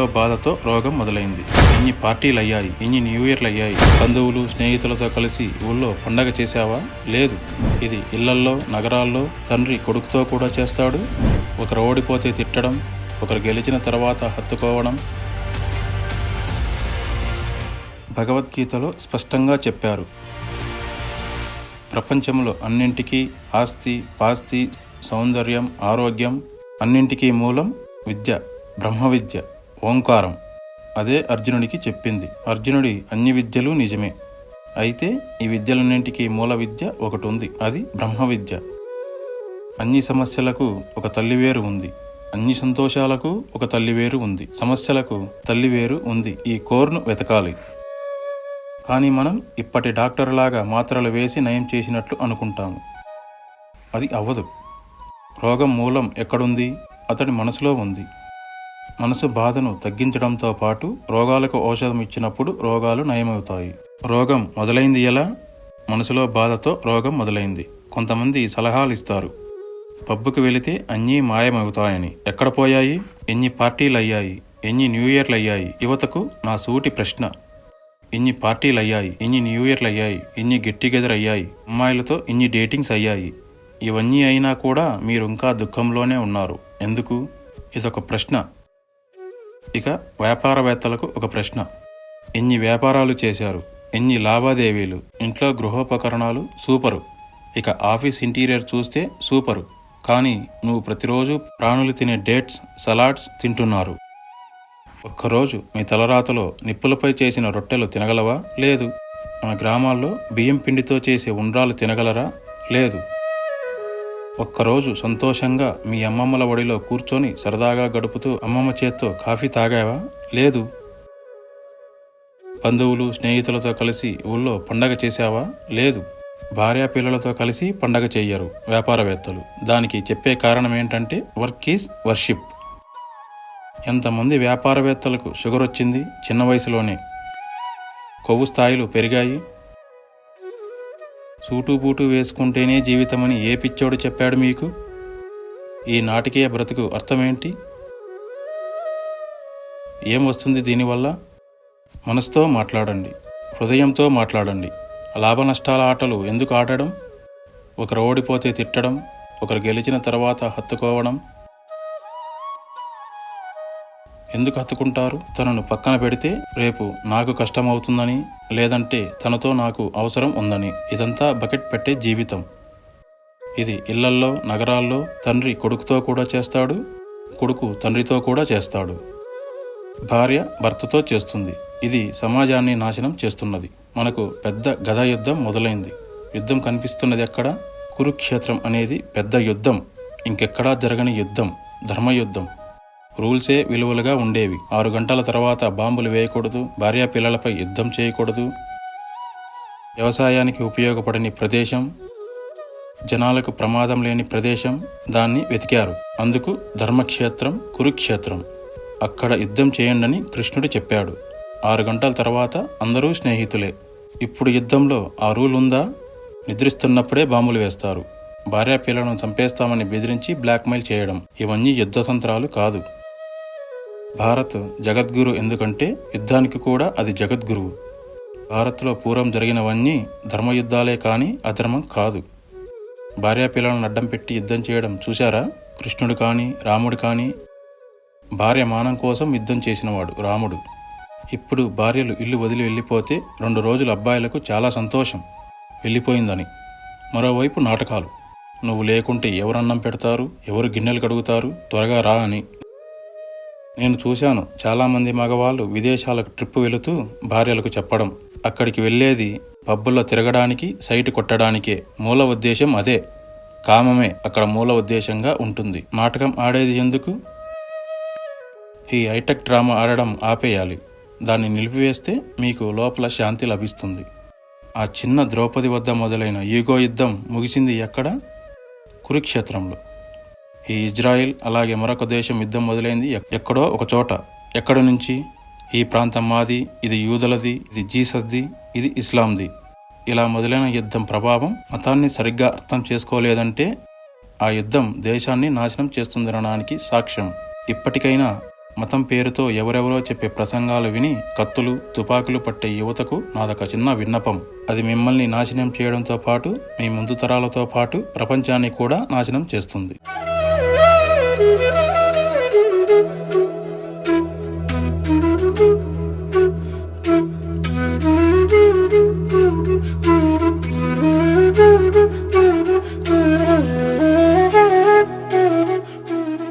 మనసులో బాధతో రోగం మొదలైంది. ఇన్ని పార్టీలు అయ్యాయి ఇన్ని న్యూ ఇయర్లు అయ్యాయి బంధువులు స్నేహితులతో కలిసి ఊళ్ళో పండగ చేశావా? లేదు. ఇది ఇళ్ళల్లో నగరాల్లో తండ్రి కొడుకుతో కూడా చేస్తాడు. ఒకరు ఓడిపోతే తిట్టడం ఒకరు గెలిచిన తర్వాత హత్తుకోవడం. భగవద్గీతలో స్పష్టంగా చెప్పారు. ప్రపంచంలో అన్నింటికీ ఆస్తి పాస్తి సౌందర్యం ఆరోగ్యం అన్నింటికీ మూలం విద్య బ్రహ్మ విద్య ఓంకారం. అదే అర్జునుడికి చెప్పింది. అర్జునుడి అన్ని విద్యలు నిజమే. అయితే ఈ విద్యలన్నింటికీ మూల విద్య ఒకటి ఉంది అది బ్రహ్మ విద్య. అన్ని సమస్యలకు ఒక తల్లివేరు ఉంది. అన్ని సంతోషాలకు ఒక తల్లివేరు ఉంది. సమస్యలకు తల్లివేరు ఉంది. ఈ కోర్ను వెతకాలి. కానీ మనం ఇప్పటి డాక్టర్లాగా మాత్రలు వేసి నయం చేసినట్లు అనుకుంటాము. అది అవ్వదు. రోగం మూలం ఎక్కడుంది? అతడి మనసులో ఉంది. మనసు బాధను తగ్గించడంతో పాటు రోగాలకు ఔషధం ఇచ్చినప్పుడు రోగాలు నయమవుతాయి. రోగం మొదలైంది ఎలా? మనసులో బాధతో రోగం మొదలైంది. కొంతమంది సలహాలు ఇస్తారు. పబ్బుకు వెళితే అన్నీ మాయమవుతాయని. ఎక్కడ పోయాయి? ఎన్ని పార్టీలు అయ్యాయి ఎన్ని న్యూ ఇయర్లు అయ్యాయి యువతకు నా సూటి ప్రశ్న. ఇన్ని పార్టీలు అయ్యాయి ఇన్ని న్యూ ఇయర్లు అయ్యాయి ఇన్ని గెట్ టుగెదర్ అయ్యాయి? అమ్మాయిలతో ఇన్ని డేటింగ్స్ అయ్యాయి? ఇవన్నీ అయినా కూడా మీరు ఇంకా దుఃఖంలోనే ఉన్నారు. ఎందుకు? ఇదొక ప్రశ్న. ఇక వ్యాపారవేత్తలకు ఒక ప్రశ్న. ఎన్ని వ్యాపారాలు చేశారు? ఎన్ని లావాదేవీలు? ఇంట్లో గృహోపకరణాలు సూపరు. ఇక ఆఫీస్ ఇంటీరియర్ చూస్తే సూపరు. కానీ నువ్వు ప్రతిరోజు ప్రాణులు తినే డేట్స్ సలాడ్స్ తింటున్నారు. ఒక్కరోజు మీ తలరాతలో నిప్పులపై చేసిన రొట్టెలు తినగలవా? లేదు. మన గ్రామాల్లో బియ్యం పిండితో చేసే ఉండ్రాలు తినగలరా? లేదు. ఒక్కరోజు సంతోషంగా మీ అమ్మమ్మల ఒడిలో కూర్చొని సరదాగా గడుపుతూ అమ్మమ్మ చేత్తో కాఫీ తాగావా? లేదు. బంధువులు స్నేహితులతో కలిసి ఊళ్ళో పండగ చేశావా? లేదు. భార్యా పిల్లలతో కలిసి పండగ చేయరు వ్యాపారవేత్తలు. దానికి చెప్పే కారణం ఏంటంటే వర్క్ ఈజ్ వర్షిప్. ఎంతమంది వ్యాపారవేత్తలకు షుగర్ వచ్చింది చిన్న వయసులోనే. కొవ్వు స్థాయిలు పెరిగాయి. సూటు బూటు వేసుకుంటేనే జీవితమని ఏ పిచ్చోడు చెప్పాడు మీకు? ఈ నాటకీయ బ్రతుకు అర్థమేంటి? ఏం వస్తుంది దీనివల్ల? మనసుతో మాట్లాడండి హృదయంతో మాట్లాడండి. లాభ నష్టాల ఆటలు ఎందుకు ఆడడం? ఒకరు ఓడిపోతే తిట్టడం ఒకరు గెలిచిన తర్వాత హత్తుకోవడం ఎందుకు హత్తుకుంటారు? తనను పక్కన పెడితే రేపు నాకు కష్టం అవుతుందని లేదంటే తనతో నాకు అవసరం ఉందని. ఇదంతా బకెట్ పెట్టే జీవితం. ఇది ఇళ్ళల్లో నగరాల్లో తండ్రి కొడుకుతో కూడా చేస్తాడు కొడుకు తండ్రితో కూడా చేస్తాడు. భార్య భర్తతో చేస్తుంది. ఇది సమాజాన్ని నాశనం చేస్తున్నది. మనకు పెద్ద గదా యుద్ధం మొదలైంది. యుద్ధం కనిపిస్తున్నది ఎక్కడ? కురుక్షేత్రం అనేది పెద్ద యుద్ధం. ఇంకెక్కడా జరగని యుద్ధం. ధర్మయుద్ధం. రూల్సే విలువలుగా ఉండేవి. ఆరు గంటల తర్వాత బాంబులు వేయకూడదు భార్యా పిల్లలపై యుద్ధం చేయకూడదు. వ్యవసాయానికి ఉపయోగపడని ప్రదేశం జనాలకు ప్రమాదం లేని ప్రదేశం దాన్ని వెతికారు. అందుకు ధర్మక్షేత్రం కురుక్షేత్రం. అక్కడ యుద్ధం చేయండని కృష్ణుడు చెప్పాడు. ఆరు గంటల తర్వాత అందరూ స్నేహితులే. ఇప్పుడు యుద్ధంలో ఆ రూల్ ఉందా? నిద్రిస్తున్నప్పుడే బాంబులు వేస్తారు. భార్యా పిల్లలను చంపేస్తామని బెదిరించి బ్లాక్మెయిల్ చేయడం. ఇవన్నీ యుద్ధ సంత్రాలు కాదు. భారత్ జగద్గురు ఎందుకంటే యుద్ధానికి కూడా అది జగద్గురువు. భారత్లో పూర్వం జరిగినవన్నీ ధర్మయుద్ధాలే కానీ అధర్మం కాదు. భార్యాపిల్లలను అడ్డం పెట్టి యుద్ధం చేయడం చూశారా? కృష్ణుడు కానీ రాముడు కానీ భార్య మానం కోసం యుద్ధం చేసినవాడు రాముడు. ఇప్పుడు భార్యలు ఇల్లు వదిలి వెళ్ళిపోతే రెండు రోజులు అబ్బాయిలకు చాలా సంతోషం. వెళ్ళిపోయిందని. మరోవైపు నాటకాలు. నువ్వు లేకుంటే ఎవరన్నం పెడతారు? ఎవరు గిన్నెలు కడుగుతారు? త్వరగా రా అని. నేను చూశాను చాలామంది మగవాళ్ళు విదేశాలకు ట్రిప్ వెళుతూ భార్యలకు చెప్పడం. అక్కడికి వెళ్ళేది పబ్బుల్లో తిరగడానికి సైటు కొట్టడానికే. మూల ఉద్దేశం అదే. కామమే అక్కడ మూల ఉద్దేశంగా ఉంటుంది. నాటకం ఆడేది ఎందుకు? ఈ హైటెక్ డ్రామా ఆడడం ఆపేయాలి. దాన్ని నిలిపివేస్తే మీకు లోపల శాంతి లభిస్తుంది. ఆ చిన్న ద్రౌపది వద్ద మొదలైన ఈగో యుద్ధం ముగిసింది ఎక్కడ? కురుక్షేత్రంలో. ఈ ఇజ్రాయిల్ అలాగే మరొక దేశం యుద్ధం మొదలైంది. ఎక్కడో ఒక చోట. ఎక్కడ నుంచి? ఈ ప్రాంతం మాది ఇది యూదులది ఇది జీసస్ది ఇది ఇస్లాంది. ఇలా మొదలైన యుద్ధం ప్రభావం మతాన్ని సరిగ్గా అర్థం చేసుకోలేదంటే ఆ యుద్ధం దేశాన్ని నాశనం చేస్తుందనడానికి సాక్ష్యం. ఇప్పటికైనా మతం పేరుతో ఎవరెవరో చెప్పే ప్రసంగాలు విని కత్తులు తుపాకులు పట్టే యువతకు నాదొక చిన్న విన్నపం. అది మిమ్మల్ని నాశనం చేయడంతో పాటు మీ ముందు తరాలతో పాటు ప్రపంచాన్ని కూడా నాశనం చేస్తుంది. Thank you.